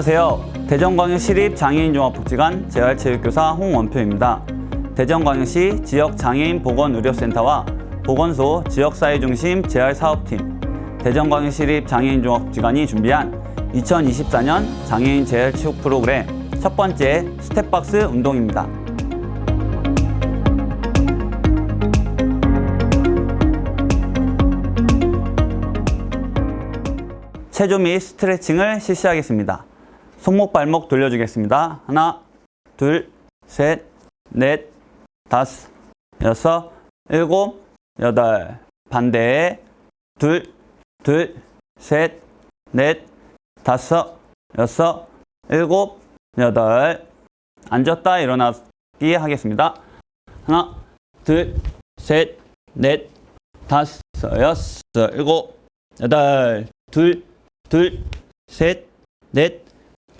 안녕하세요. 대전광역시립 장애인종합복지관 재활체육교사 홍원표입니다. 대전광역시 지역 장애인 보건 의료센터와 보건소 지역사회 중심 재활사업팀, 대전광역시립 장애인종합복지관이 준비한 2024년 장애인 재활체육 프로그램 첫 번째 스텝박스 운동입니다. 체조 및 스트레칭을 실시하겠습니다. 손목 발목 돌려주겠습니다. 하나, 둘, 셋, 넷, 다섯, 여섯, 일곱, 여덟. 반대에 둘, 둘, 셋, 넷, 다섯, 여섯, 일곱, 여덟. 앉았다 일어나기 하겠습니다. 하나, 둘, 셋, 넷, 다섯, 여섯, 일곱, 여덟. 둘, 둘, 셋, 넷,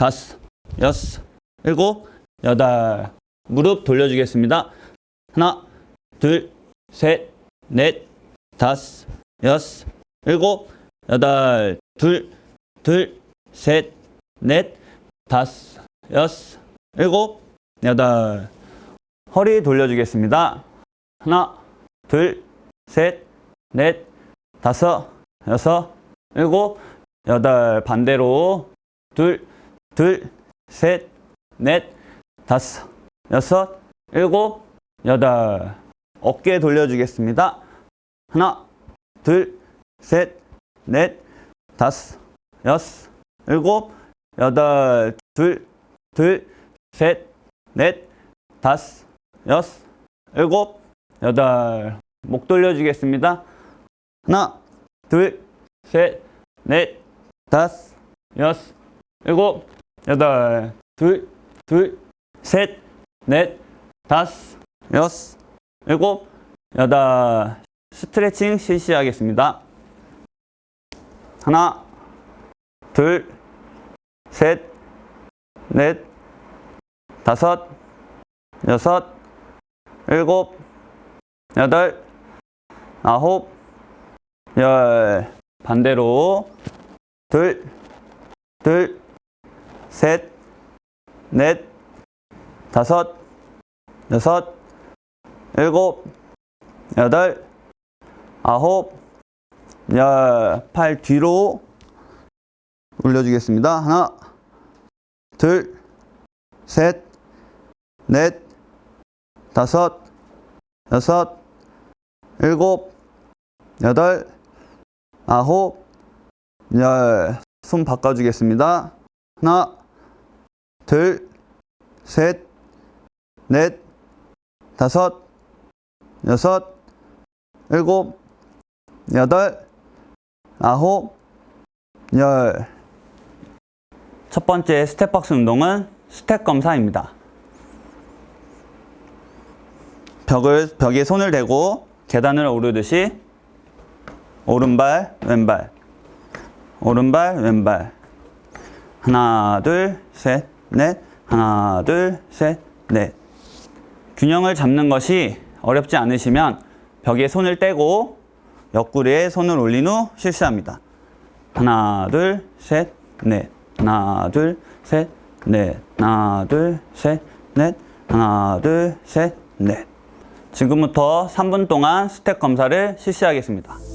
다섯, 여섯, 일곱, 여덟. 무릎 돌려주겠습니다. 하나, 둘, 셋, 넷, 다섯, 여섯, 일곱, 여덟. 둘, 둘, 셋, 넷, 다섯, 여섯, 일곱, 여덟. 허리 돌려주겠습니다. 하나, 둘, 셋, 넷, 다섯, 여섯, 일곱, 여덟. 반대로 둘, 둘, 셋, 넷, 다섯, 여섯, 일곱, 여덟. 어깨 돌려주겠습니다. 하나, 둘, 셋, 넷, 다섯, 여섯, 일곱, 여덟. 둘, 둘, 셋, 넷, 다섯, 여섯, 일곱, 여덟. 목 돌려주겠습니다. 하나, 둘, 셋, 넷, 다섯, 여섯, 일곱, 여덟. 둘, 둘, 셋, 넷, 다섯, 여섯, 일곱, 여덟. 스트레칭 실시하겠습니다. 하나, 둘, 셋, 넷, 다섯, 여섯, 일곱, 여덟, 아홉, 열. 반대로 둘, 둘, 셋, 넷, 다섯, 여섯, 일곱, 여덟, 아홉, 열. 팔 뒤로 올려주겠습니다. 하나, 둘, 셋, 넷, 다섯, 여섯, 일곱, 여덟, 아홉, 열. 손 바꿔주겠습니다. 하나, 둘, 셋, 넷, 다섯, 여섯, 일곱, 여덟, 아홉, 열. 첫 번째 스텝박스 운동은 스텝 검사입니다. 벽을, 벽에 손을 대고 계단을 오르듯이 오른발, 왼발, 오른발, 왼발. 하나, 둘, 셋, 넷. 하나, 둘, 셋, 넷. 균형을 잡는 것이 어렵지 않으시면 벽에 손을 떼고 옆구리에 손을 올린 후 실시합니다. 하나, 둘, 셋, 넷. 하나, 둘, 셋, 넷. 하나, 둘, 셋, 넷. 하나, 둘, 셋, 넷. 지금부터 3분 동안 스텝 검사를 실시하겠습니다.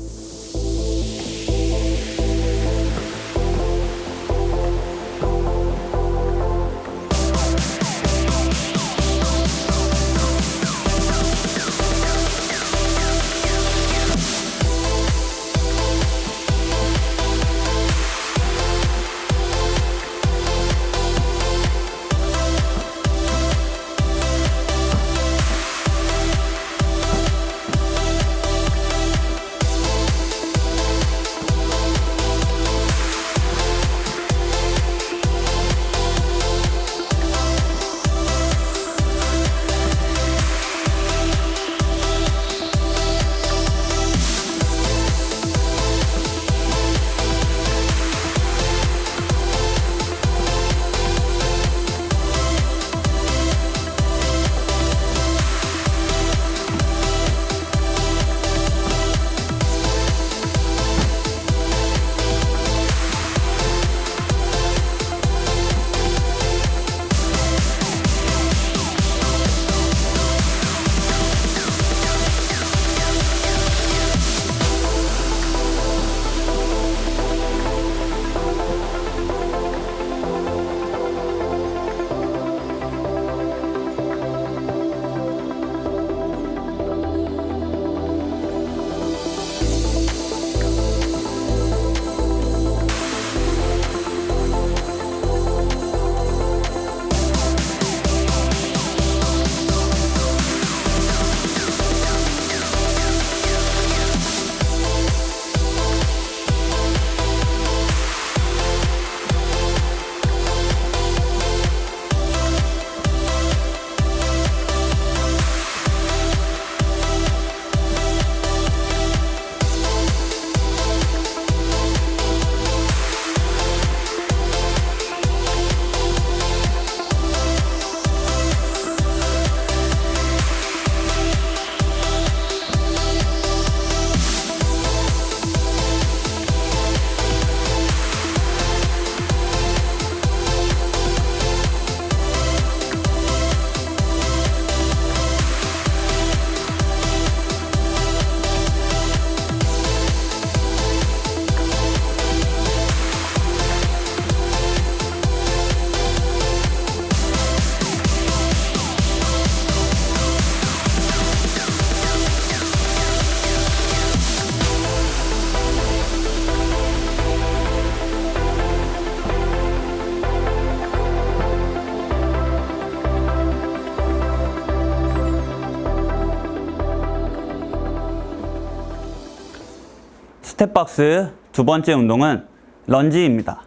스텝박스 두 번째 운동은 런지입니다.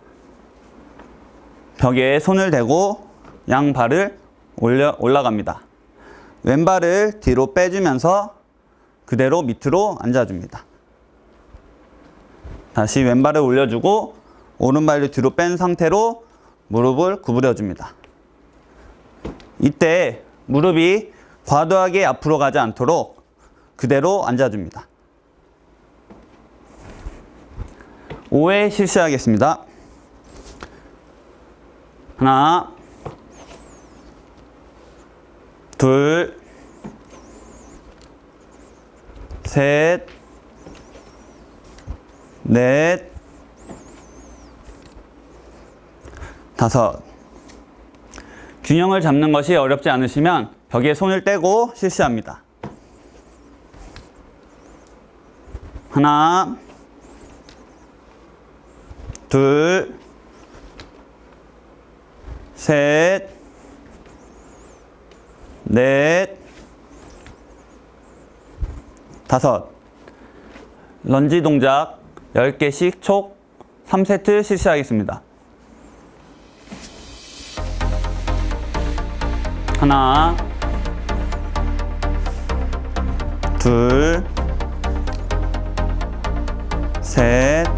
벽에 손을 대고 양 발을 올려, 올라갑니다. 왼발을 뒤로 빼주면서 그대로 밑으로 앉아줍니다. 다시 왼발을 올려주고 오른발을 뒤로 뺀 상태로 무릎을 구부려줍니다. 이때 무릎이 과도하게 앞으로 가지 않도록 그대로 앉아줍니다. 5회 실시하겠습니다. 하나, 둘, 셋, 넷, 다섯. 균형을 잡는 것이 어렵지 않으시면 벽에 손을 떼고 실시합니다. 하나, 둘, 셋, 넷, 다섯. 런지 동작 10개씩 촉 3세트 실시하겠습니다. 하나, 둘, 셋,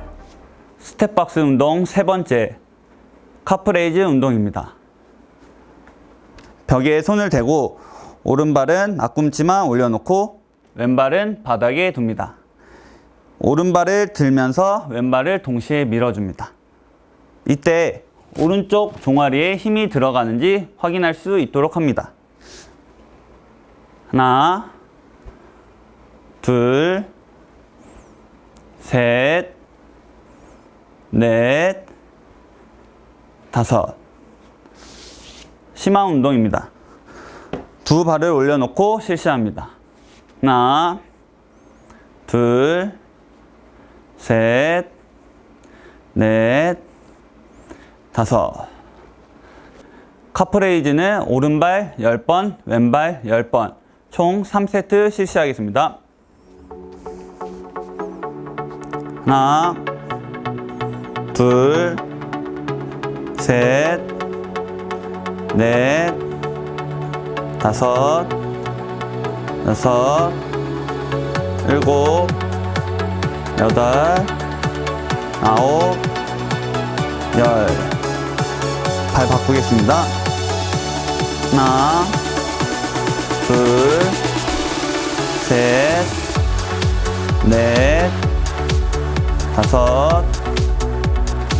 스텝박스 운동 세 번째, 카프레이즈 운동입니다. 벽에 손을 대고 오른발은 앞꿈치만 올려놓고 왼발은 바닥에 둡니다. 오른발을 들면서 왼발을 동시에 밀어줍니다. 이때 오른쪽 종아리에 힘이 들어가는지 확인할 수 있도록 합니다. 하나, 둘, 셋, 넷, 다섯. 심한 운동입니다. 두 발을 올려놓고 실시합니다. 하나, 둘, 셋, 넷, 다섯. 카프레이즈는 오른발 10번, 왼발 10번, 총 3세트 실시하겠습니다. 하나, 둘, 셋, 넷, 다섯, 여섯, 일곱, 여덟, 아홉, 열. 발 바꾸겠습니다. 하나, 둘, 셋, 넷, 다섯,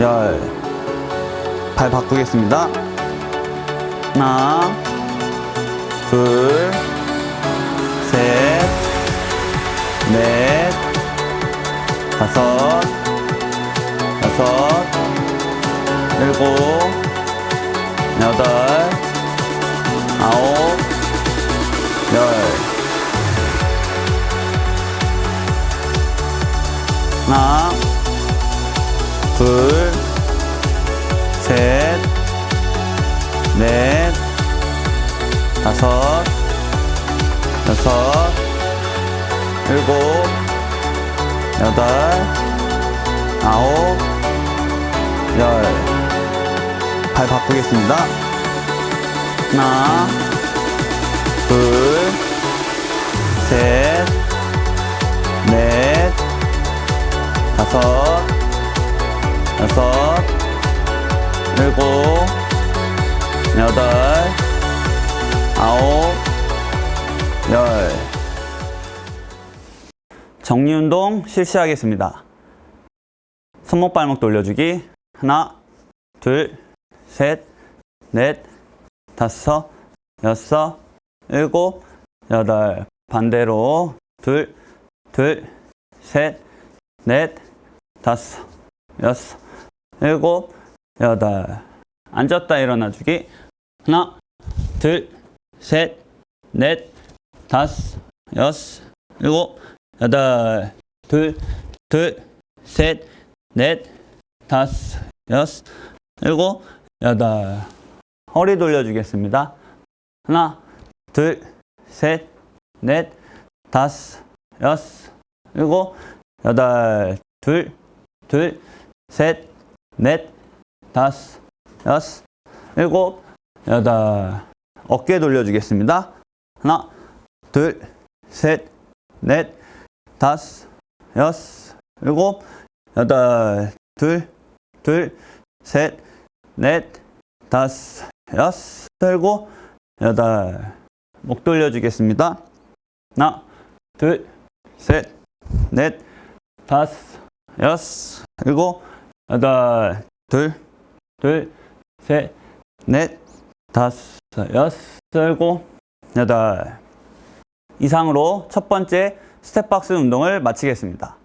열. 발 바꾸겠습니다. 하나, 둘, 셋, 넷, 다섯, 여섯, 일곱, 여덟, 아홉, 열. 하나, 둘, 다섯, 여섯, 일곱, 여덟, 아홉, 열. 발 바꾸겠습니다. 하나, 둘, 셋, 넷, 다섯, 여섯, 일곱, 여덟, 아홉, 열. 정리 운동 실시하겠습니다. 손목 발목 돌려주기. 하나, 둘, 셋, 넷, 다섯, 여섯, 일곱, 여덟. 반대로 둘, 둘, 셋, 넷, 다섯, 여섯, 일곱, 여덟. 앉았다 일어나 주기. 하나, 둘, 셋, 넷, 다섯, 여섯, 일곱, 여덟. 둘, 둘, 셋, 넷, 다섯, 여섯, 일곱, 여덟. 허리 돌려주겠습니다. 하나, 둘, 셋, 넷, 다섯, 여섯, 일곱, 여덟. 둘, 둘, 셋, 넷, 다섯, 여섯, 일곱, 여덟. 어깨 돌려주겠습니다. 하나, 둘, 셋, 넷, 다섯, 여섯, 일곱, 여덟. 둘, 둘, 셋, 넷, 다섯, 여섯, 일곱, 여덟. 목 돌려주겠습니다. 하나, 둘, 셋, 넷, 다섯, 여섯, 일곱, 여덟. 둘, 둘, 셋, 넷, 다섯, 여섯, 일곱, 여덟. 이상으로 첫 번째 스텝박스 운동을 마치겠습니다.